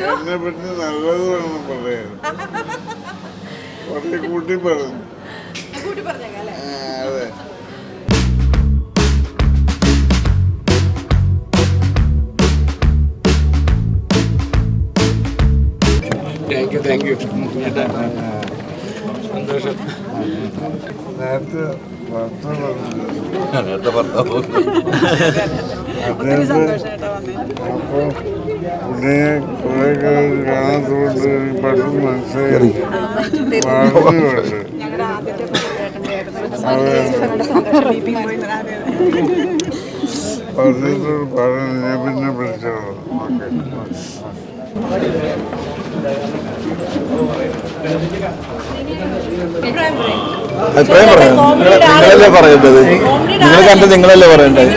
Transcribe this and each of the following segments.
ഇഷ്ടപ്പെട്ടു എന്നെ പറ്റി നല്ലത് വേണം പറയാൻ കുറച്ച് കൂട്ടി പറഞ്ഞു. കൂട്ടി പറഞ്ഞേക്കാം അല്ലേ? ആ, അതെ. താങ്ക് യു താങ്ക് യു സന്തോഷം. നേരത്തെ ഭർത്ത പറഞ്ഞു നേരത്തെ ഭർത്താവ്. അദ്ദേഹത്തെ അപ്പോൾ കുറെ പെട്ടെന്ന് മനസ്സിലായി. ഞാൻ പിന്നെ വിളിച്ചോളാം അഭിപ്രായം പറയാം. നിങ്ങളല്ലേ പറയേണ്ടത്? നിങ്ങൾ കണ്ട് നിങ്ങളല്ലേ പറയേണ്ടത്?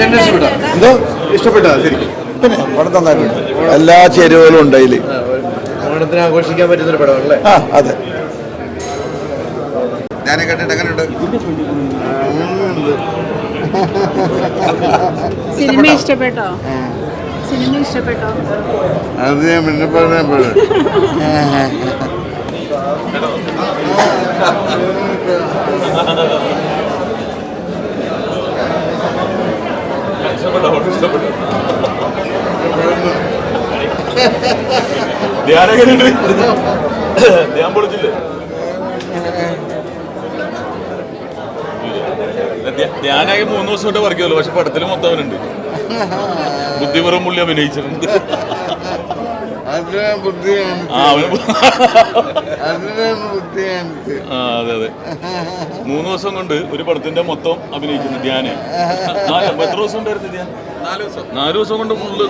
എന്തോ ഇഷ്ടപ്പെട്ടാ? ശരിക്കും പിന്നെ പടം നന്നായിട്ടുണ്ട്. എല്ലാ ചേരുവകളും ഉണ്ട് അതിൽ ഓണത്തിന് ആഘോഷിക്കാൻ പറ്റുന്നൊരു പടമല്ലേ ആ അതെ. ഞാനെ കണ്ടിട്ട് എങ്ങനെയുണ്ട്? സിനിമ ഇഷ്ടപ്പെട്ടോ? സിനിമ ഇഷ്ടപ്പെട്ടോ? അത് ഞാൻ പിന്നെ പറയാൻ പറയാം ധ്യാനൊക്കെയുണ്ട് ധ്യാൻ പൊളിച്ചില്ലേ? ധ്യാനാകെ മൂന്ന് ദിവസം തൊട്ട് വർക്ക് ചെയ്യുള്ളൂ പക്ഷെ പടത്തിൽ മൊത്തം അവനുണ്ട് ബുദ്ധിപൂർവം പുള്ളി അഭിനയിച്ചിട്ടുണ്ട്. അതെ അതെ. മൂന്ന് ദിവസം കൊണ്ട് ഒരു പടത്തിന്റെ മൊത്തം അഭിനയിച്ചിട്ടുണ്ട് ധ്യാനെ. നാല് എത്ര ദിവസം ഉണ്ടായിരുന്നു ധ്യാൻ. നാല് ദിവസം. നാല് ദിവസം കൊണ്ട് ഫുള്ള്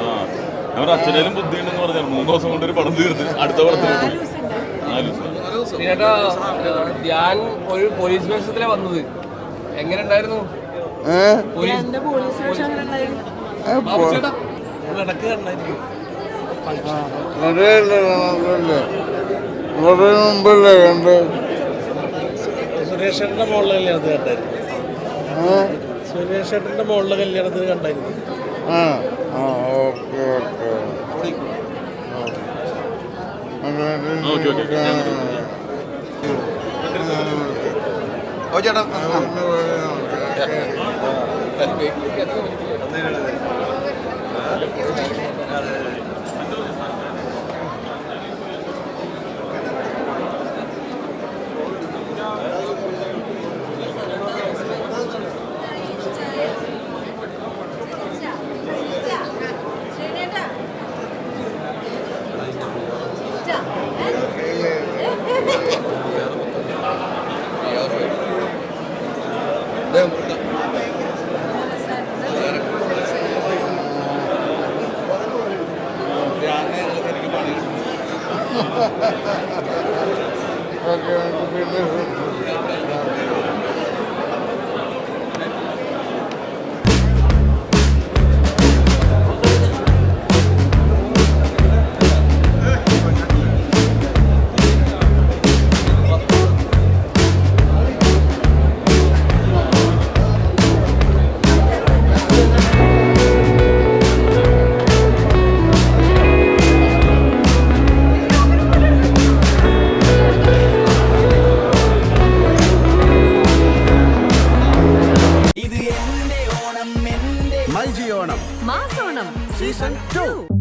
ആ. നമ്മുടെ അച്ഛനേലും ബുദ്ധിയുണ്ടെന്ന് പറഞ്ഞാൽ മൂന്ന് ദിവസം കൊണ്ട് ഒരു പടം തീർത്ത് അടുത്ത പടത്തിലോട്ട്. പോയി നാല് ദിവസം. ചേട്ടാ ധ്യാൻ ഒരു പോലീസ് സ്റ്റേഷനിലെ വന്നത്. എങ്ങനെ ഉണ്ടായിരുന്നു മുമ്പല്ലേ കണ്ട്? സുരേഷ് ഏട്ടന്റെ മോളിലെ കല്യാണത്തിന് കണ്ടായിരുന്നു സുരേഷേട്ടന്റെ കല്യാണത്തിന് കണ്ടായിരുന്നു. ആ ആ ഓക്കെ ഓക്കെ. Okay, okay. ഓ ചേട്ടാ ഓക്കെ പിന്നെ Season 2